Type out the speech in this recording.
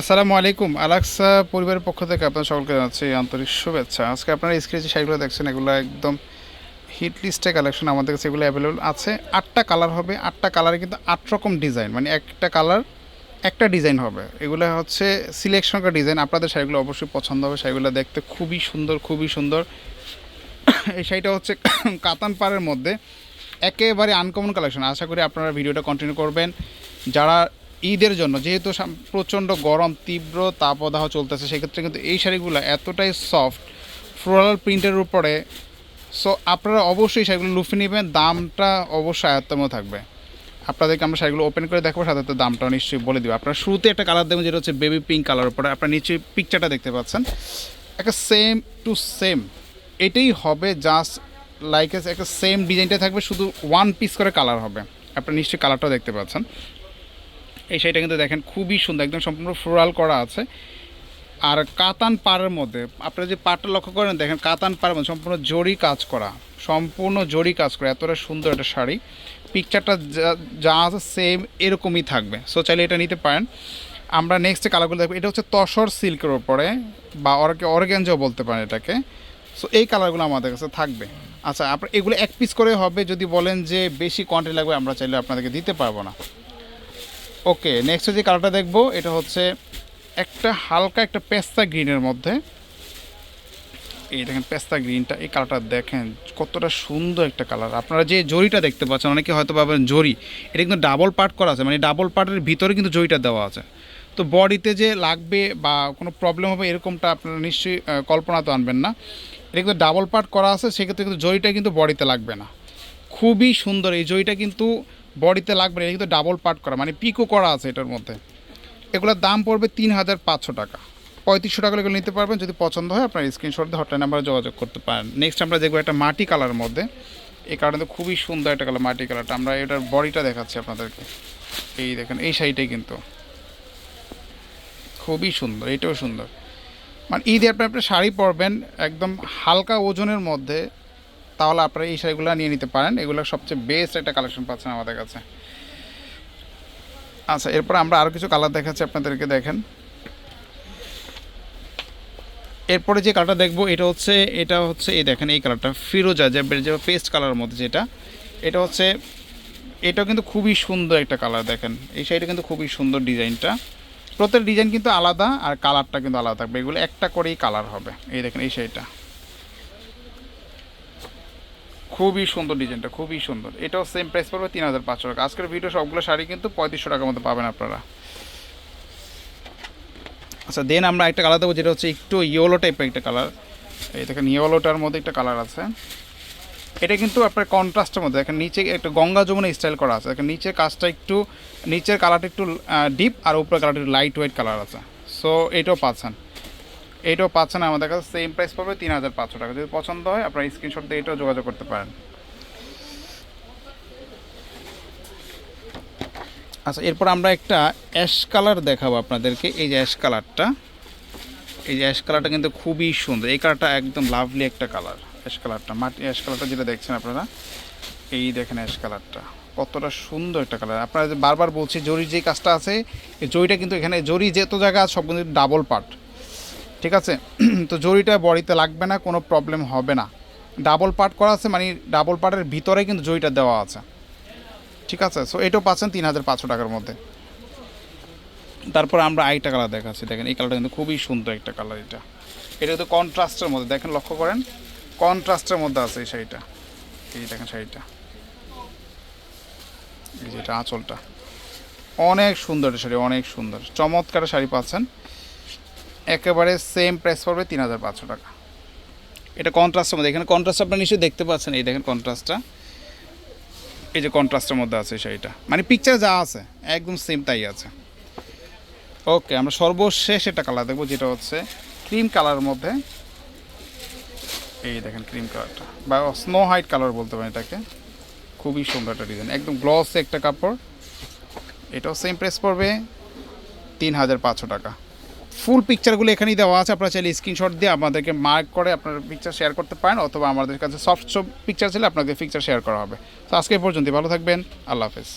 আসসালামু আলাইকুম। আলাক্সা পরিবারের পক্ষ থেকে আপনার সকলকে জানাচ্ছি আন্তরিক শুভেচ্ছা। আজকে আপনারা স্ক্রিনে যে শাড়িগুলো দেখছেন, এগুলো একদম হিট লিস্টে কালেকশন আমাদের কাছে এগুলো অ্যাভেলেবল আছে। আটটা কালার হবে, আটটা কালারে কিন্তু আট রকম ডিজাইন মানে একটা কালার একটা ডিজাইন হবে। এগুলো হচ্ছে সিলেকশন করা ডিজাইন আপনাদের শাড়িগুলো অবশ্যই পছন্দ হবে, শাড়িগুলো দেখতে খুবই সুন্দর খুবই সুন্দর। এই শাড়িটা হচ্ছে কাতান পাড়ের মধ্যে একেবারে আনকমন কালেকশন আশা করি আপনারা ভিডিওটা কন্টিনিউ করবেন। যারা ঈদের জন্য, যেহেতু প্রচণ্ড গরম, তীব্র তাপদাহ চলতেছে, সেক্ষেত্রে কিন্তু এই শাড়িগুলো এতটাই সফট ফ্লোরাল প্রিন্টের উপরে সো আপনারা অবশ্যই শাড়িগুলো লুফে নেবেন, দামটা অবশ্যই আয়ত্তম থাকবে। আপনাদেরকে আমরা শাড়িগুলো ওপেন করে দেখাবো, সাথে দামটাও নিশ্চয়ই বলে দেবো। আপনারা শুরুতে একটা কালার দেবেন, যেটা হচ্ছে বেবি পিঙ্ক কালার উপরে। আপনারা নিশ্চয়ই পিকচারটা দেখতে পাচ্ছেন। একটা সেম টু সেম এটাই হবে জাস্ট লাইক একটা সেম ডিজাইনটা থাকবে, শুধু ওয়ান পিস করে কালার হবে। আপনারা নিশ্চয়ই কালারটাও দেখতে পাচ্ছেন। এই শাড়িটা কিন্তু দেখেন খুবই সুন্দর, একদম সম্পূর্ণ ফ্লোরাল করা আছে। আর কাতান পাড়ের মধ্যে, আপনারা যে পাটটা লক্ষ্য করেন, দেখেন কাতান পাড়ের মধ্যে সম্পূর্ণ জরি কাজ করা, সম্পূর্ণ জরি কাজ করা, এতটা সুন্দর একটা শাড়ি। পিকচারটা যা- আছে সেম এরকমই থাকবে। সো চাইলে এটা নিতে পারেন। আমরা নেক্সট যে কালারগুলো দেখব, এটা হচ্ছে তসর সিল্কের ওপরে বা অরকে অর্গ্যানজাও বলতে পারেন এটাকে। সো এই কালারগুলো আমাদের কাছে থাকবে। আচ্ছা আপনার এগুলো এক পিস করে হবে, যদি বলেন যে বেশি কোয়ান্টিটি লাগবে, আমরা চাইলে আপনাদেরকে দিতে পারব না। ওকে নেক্সট যে কালারটা দেখব, এটা হচ্ছে একটা হালকা একটা পেস্তা গ্রিনের মধ্যে। এই দেখেন পেস্তা গ্রিনটা, এই কালারটা দেখেন কতটা সুন্দর একটা কালার আপনারা যে জরিটা দেখতে পাচ্ছেন, অনেকে হয়তো ভাবেন জরি এটা কিন্তু ডাবল পার্ট করা আছে মানে ডাবল পার্টের ভিতরে কিন্তু জরিটা দেওয়া আছে। তো বডিতে যে লাগবে বা কোনো প্রবলেম হবে এরকমটা আপনারা নিশ্চয়ই কল্পনা তো আনবেন না। এটা কিন্তু ডাবল পার্ট করা আছে, সেক্ষেত্রে কিন্তু জরিটা কিন্তু বডিতে লাগবে না। খুবই সুন্দর, এই জরিটা কিন্তু বডিতে লাগবে এটা কিন্তু ডাবল পার্ট করা মানে পিকো করা আছে এটার মধ্যে। এগুলোর দাম পড়বে তিন হাজার পাঁচশো টাকা। পঁয়ত্রিশশো টাকা এগুলো নিতে পারবেন, যদি পছন্দ হয় আপনার স্ক্রিনশট দিয়ে হটলাইন নাম্বারে যোগাযোগ করতে পারেন। নেক্সট আমরা দেখব একটা মাটি কালারের মধ্যে। এই কারণে খুবই সুন্দর একটা কালার মাটি কালারটা আমরা এটার বডিটা দেখাচ্ছি আপনাদেরকে। এই দেখেন, এই শাড়িটাই কিন্তু। খুবই সুন্দর, এটাও সুন্দর। মানে ঈদে আপনি আপনার শাড়ি পরবেন একদম হালকা ওজনের মধ্যে তাহলে আপনারা এই শাড়িগুলো নিয়ে নিতে পারেন। এগুলো সবচেয়ে বেস্ট একটা কালেকশন পাচ্ছেন আমাদের কাছে। আচ্ছা এরপর আমরা আরও কিছু কালার দেখাচ্ছি আপনাদেরকে, দেখেন। এরপরে যে কালারটা দেখব, এটা হচ্ছে এটা হচ্ছে, এই দেখেন এই কালারটা ফিরোজা যে পেস্ট কালারের মধ্যে যেটা, এটা হচ্ছে, এটাও কিন্তু খুবই সুন্দর একটা কালার দেখেন। এই শাড়িটা কিন্তু খুবই সুন্দর ডিজাইনটা। প্রত্যেক ডিজাইন কিন্তু আলাদা আর কালারটা কিন্তু আলাদা থাকবে। এগুলো একটা করেই কালার হবে। এই দেখেন এই শাড়িটা। খুবই সুন্দর ডিজাইনটা, খুবই সুন্দর। এটাও সেম প্রাইস পড়বে তিন হাজার পাঁচশো টাকা। আজকের ভিডিও সবগুলো শাড়ি কিন্তু পঁয়ত্রিশশো টাকার মধ্যে পাবেন আপনারা। আচ্ছা দেন আমরা একটা কালার দেবো, যেটা হচ্ছে একটু ইয়েলো টাইপের একটা কালার এই দেখেন ইয়েলোটার মধ্যে একটা কালার আছে। এটা কিন্তু আপনার কন্ট্রাস্টের মধ্যে, দেখেন, নিচে একটা গঙ্গা যমুনা স্টাইল করা আছে। দেখেন, নিচের কাজটা একটু, নিচের কালারটা একটু ডিপ আর উপরের কালারটা একটু লাইট ওয়েট কালার আছে। সো এটাও পাচ্ছেন। এইটাও পাচ্ছেন আমাদের কাছে। সেম প্রাইস পাবে তিন হাজার পাঁচশো টাকা। যদি পছন্দ হয়, আপনার স্ক্রিনশট দিয়ে এটাও যোগাযোগ করতে পারেন। আচ্ছা এরপর আমরা একটা অ্যাশ কালার দেখাবো আপনাদেরকে। এই যে অ্যাশ কালারটা এই যে অ্যাশ কালারটা কিন্তু খুবই সুন্দর। এই কালারটা একদম লাভলি একটা কালার অ্যাশ কালারটা মাটি অ্যাশ কালারটা যেটা দেখছেন আপনারা, এই দেখেন অ্যাশ কালারটা কতটা সুন্দর একটা কালার আপনারা বারবার বলছি, জরির যে কাজটা আছে, এই জরিটা কিন্তু এখানে, জরি যেত জায়গা সব কিন্তু ডাবল পার্ট ঠিক আছে? তো জরিটা বডিতে লাগবে না, কোনো প্রবলেম হবে না। ডাবল পার্ট করা আছে মানে ডাবল পার্টের ভিতরে কিন্তু জরিটা দেওয়া আছে। ঠিক আছে? সো এটাও পাচ্ছেন তিন হাজার পাঁচশো টাকার মধ্যে। তারপর আমরা আরেকটা কালার দেখাচ্ছি, দেখেন, এই কালারটা কিন্তু খুবই সুন্দর একটা কালার এটা। এটা কিন্তু কন্ট্রাস্টের মধ্যে, দেখেন, লক্ষ্য করেন কন্ট্রাস্টের মধ্যে আছে এই শাড়িটা। এই দেখেন শাড়িটা। এই যে এটা আঁচলটা। অনেক সুন্দর শাড়ি, অনেক সুন্দর। চমৎকার শাড়ি পাচ্ছেন। একেবারে সেম প্রাইস পড়বে তিন হাজার পাঁচশো টাকা। এটা কন্ট্রাস্টের মধ্যে এখানে কন্ট্রাস্ট আপনারা নিশ্চয়ই দেখতে পাচ্ছেন, এই দেখেন কন্ট্রাস্টটা এই যে কন্ট্রাস্টের মধ্যে আছে শাড়িটা। মানে পিকচার যা আছে, একদম সেম তাই আছে। ওকে আমরা সর্বশেষ একটা কালার দেখব, যেটা হচ্ছে ক্রিম কালারের মধ্যে। এই দেখেন ক্রিম কালারটা বা স্নো হোয়াইট কালার বলতে পারেন এটাকে। খুবই সুন্দর একটা ডিজাইন একদম গ্লস একটা কাপড়। এটাও সেম প্রেস পড়বে তিন হাজার পাঁচশো টাকা। ফুল পিকচারগুলো এখানেই দেওয়া আছে। আপনারা চাইলে স্ক্রিনশট দিয়ে আমাদেরকে মার্ক করে আপনার পিকচার শেয়ার করতে পারেন, অথবা আমাদের কাছে সফট সব পিকচার ছিল, আপনাদের পিকচার শেয়ার করা হবে। তো আজকে পর্যন্ত ভালো থাকবেন। আল্লাহ হাফেজ।